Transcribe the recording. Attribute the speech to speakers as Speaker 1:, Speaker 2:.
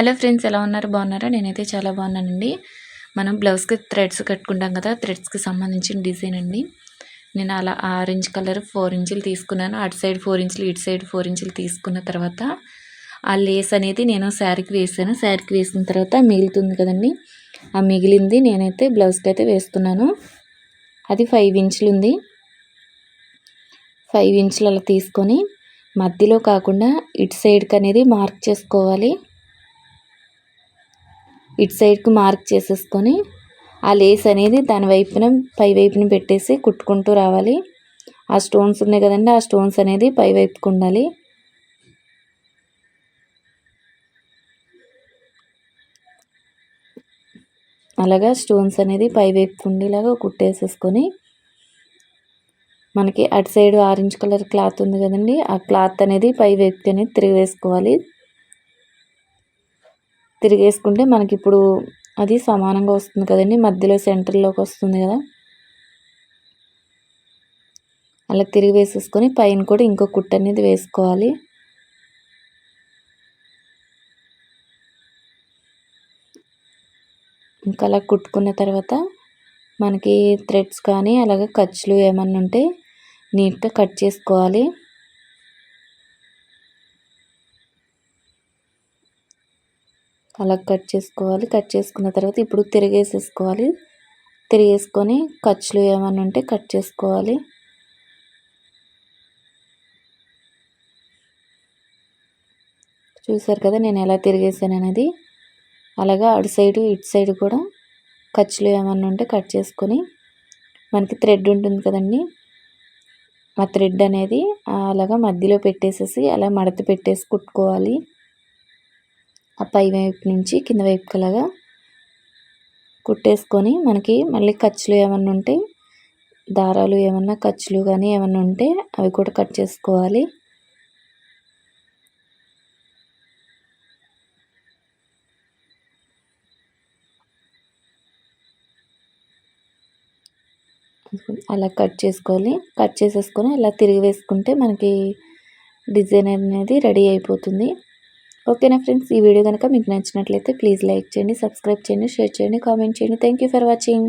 Speaker 1: Hello friends ఎలా ఉన్నారు? బాగున్నారా? నేనైతే చాలా బాగున్నానండి. మనం బ్లౌజ్కి థ్రెడ్స్ కట్టుకుంటాం కదా థ్రెడ్స్కి సంబంధించిన డిజైన్ అండి. నేను అలా ఆరెంజ్ కలర్ ఫోర్ ఇంచులు తీసుకున్నాను. అటు సైడ్ ఫోర్ ఇంచులు ఇటు సైడ్ ఫోర్ ఇంచులు తీసుకున్న తర్వాత ఆ లేస్ అనేది నేను శారీకి వేసాను. శారీకి వేసిన తర్వాత మిగులుతుంది కదండి. ఆ మిగిలింది నేనైతే బ్లౌజ్కి అయితే వేస్తున్నాను. అది ఫైవ్ ఇంచులు ఉంది. ఫైవ్ ఇంచులు అలా తీసుకొని మధ్యలో కాకుండా ఇటు సైడ్కి అనేది మార్క్ చేసుకోవాలి. ఇటు సైడ్కి మార్క్ చేసేసుకొని ఆ లేస్ అనేది దాని వైపున పై వైపున పెట్టేసి కుట్టుకుంటూ రావాలి. ఆ స్టోన్స్ ఉన్నాయి కదండి ఆ స్టోన్స్ అనేది పై వైపుకు ఉండాలి. అలాగా స్టోన్స్ అనేది పై వైపుకు ఉండేలాగా కుట్టేసేసుకొని మనకి అటు సైడ్ ఆరెంజ్ కలర్ క్లాత్ ఉంది కదండి ఆ క్లాత్ అనేది పై వైపు అనేది తిరిగి వేసుకోవాలి. తిరిగేసుకుంటే మనకి ఇప్పుడు అది సమానంగా వస్తుంది కదండి. మధ్యలో సెంటర్లోకి వస్తుంది కదా. అలా తిరిగి వేసేసుకొని పైన కూడా ఇంకో కుట్ట అనేది వేసుకోవాలి. ఇంకా అలా కుట్టుకున్న తర్వాత మనకి థ్రెడ్స్ కానీ అలాగే ఖర్చులు ఏమన్నా ఉంటే నీట్గా కట్ చేసుకోవాలి. అలా కట్ చేసుకోవాలి. కట్ చేసుకున్న తర్వాత ఇప్పుడు తిరిగేసేసుకోవాలి. తిరిగేసుకొని ఖర్చులు ఏమైనా ఉంటే కట్ చేసుకోవాలి. చూసారు కదా నేను ఎలా తిరిగేసాను అనేది? అలాగా అటు సైడు ఇటు సైడు కూడా ఖర్చులు ఏమన్నా ఉంటే కట్ చేసుకొని మనకి థ్రెడ్ ఉంటుంది కదండి. ఆ థ్రెడ్ అనేది అలాగా మధ్యలో పెట్టేసేసి అలా మడత పెట్టేసి కుట్టుకోవాలి. ఆ పై వైపు నుంచి కింద వైపుకి అలాగా కుట్టేసుకొని మనకి మళ్ళీ ఖర్చులు ఏమన్నా ఉంటే దారాలు ఏమన్నా ఖర్చులు కానీ ఏమన్నా ఉంటే అవి కూడా కట్ చేసుకోవాలి. అలా కట్ చేసుకోవాలి. కట్ చేసేసుకొని అలా తిరిగి వేసుకుంటే మనకి డిజైన్ అనేది రెడీ అయిపోతుంది. ఓకేనా ఫ్రెండ్స్? ఈ వీడియో కనుక మీకు నచ్చినట్లయితే ప్లీజ్ లైక్ చేయండి సబ్స్క్రైబ్ చేయండి షేర్ చేయండి కామెంట్ చేయండి. Thank for watching